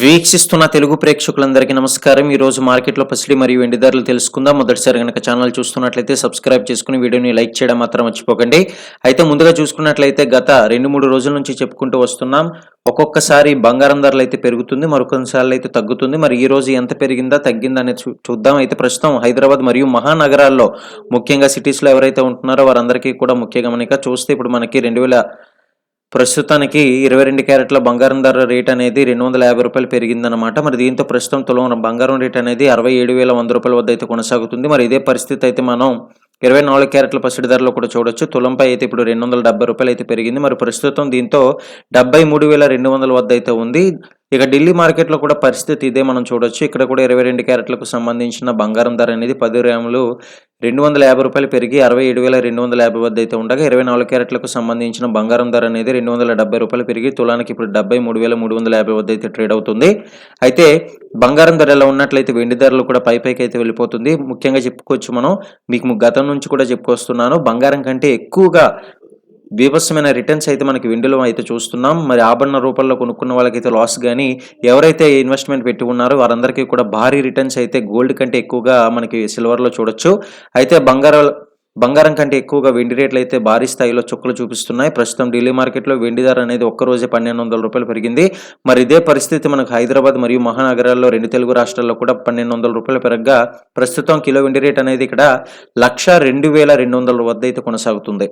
వీక్షిస్తున్న తెలుగు ప్రేక్షకులందరికీ నమస్కారం. ఈ రోజు మార్కెట్లో పసిడి మరియు వెండి ధరలు తెలుసుకుందాం. మొదటిసారి కనుక ఛానల్ చూస్తున్నట్లయితే సబ్స్క్రైబ్ చేసుకుని వీడియోని లైక్ చేయడం మాత్రం మర్చిపోకండి. అయితే ముందుగా చూసుకున్నట్లయితే గత రెండు మూడు రోజుల నుంచి చెప్పుకుంటూ వస్తున్నాం. ఒక్కొక్కసారి బంగారం ధరలు అయితే పెరుగుతుంది మరికొన్నిసార్లు అయితే తగ్గుతుంది. మరి ఈ రోజు ఎంత పెరిగిందా తగ్గిందా అనేది చూ- చూద్దాం. అయితే ప్రస్తుతం హైదరాబాద్ మరియు మహానగరాల్లో ముఖ్యంగా సిటీస్లో ఎవరైతే ఉంటున్నారో వారందరికీ కూడా ముఖ్య గమనిక చూస్తే ఇప్పుడు మనకి రెండు వేల ప్రస్తుతానికి ఇరవై రెండు క్యారెట్ల బంగారం ధర రేట్ అనేది రెండు వందల యాభై రూపాయలు పెరిగిందనమాట మరి దీంతో ప్రస్తుతం తులం బంగారం రేట్ అనేది అరవై ఏడు వేల వంద రూపాయల వద్ద అయితే కొనసాగుతుంది. మరి ఇదే పరిస్థితి అయితే మనం ఇరవై నాలుగు క్యారెట్ల పసిడి ధరలో కూడా చూడొచ్చు. తులంపై అయితే ఇప్పుడు రెండు వందల డెబ్బై రూపాయలు అయితే పెరిగింది. మరి ప్రస్తుతం దీంతో డెబ్బై మూడు వేల రెండు వందల వద్ద అయితే ఉంది. ఇక ఢిల్లీ మార్కెట్లో కూడా పరిస్థితి ఇదే మనం చూడొచ్చు. ఇక్కడ కూడా ఇరవై రెండు క్యారెట్లకు సంబంధించిన బంగారం ధర అనేది పది గ్రాములు రెండు వందల యాభై రూపాయలు పెరిగి అరవై ఏడు వేల రెండు వందల యాభై వద్ద అయితే ఉండగా ఇరవై నాలుగు క్యారెట్లకు సంబంధించిన బంగారం ధర అనేది రెండు వందల డెబ్బై రూపాయలు పెరిగి తులానికి ఇప్పుడు డెబ్బై మూడు వేల మూడు వందల యాభై వద్ద అయితే ట్రేడ్ అవుతుంది. అయితే బంగారం ధర ఎలా ఉన్నట్లయితే వెండి ధరలు కూడా పై పైకి అయితే వెళ్ళిపోతుంది. ముఖ్యంగా చెప్పుకోవచ్చు మనం మీకు గతం నుంచి కూడా చెప్పుకొస్తున్నాను బంగారం కంటే ఎక్కువగా బీభత్సమైన రిటర్న్స్ అయితే మనకి వెండిలో అయితే చూస్తున్నాం. మరి ఆభరణ రూపంలో కొనుక్కున్న వాళ్ళకైతే లాస్ కానీ ఎవరైతే ఇన్వెస్ట్మెంట్ పెట్టి ఉన్నారో వారందరికీ కూడా భారీ రిటర్న్స్ అయితే గోల్డ్ కంటే ఎక్కువగా మనకి సిల్వర్లో చూడొచ్చు. అయితే బంగారం బంగారం కంటే ఎక్కువగా వెండి రేట్లు అయితే భారీ స్థాయిలో చుక్కలు చూపిస్తున్నాయి. ప్రస్తుతం ఢిల్లీ మార్కెట్లో వెండి ధర అనేది ఒక్కరోజే పన్నెండు వందల రూపాయలు పెరిగింది. మరి ఇదే పరిస్థితి మనకు హైదరాబాద్ మరియు మహానగరాల్లో రెండు తెలుగు రాష్ట్రాల్లో కూడా పన్నెండు వందల రూపాయలు పెరగగా ప్రస్తుతం కిలో వెండి రేట్ అనేది ఇక్కడ లక్ష రెండు వేల రెండు వందల వద్ద అయితే కొనసాగుతుంది.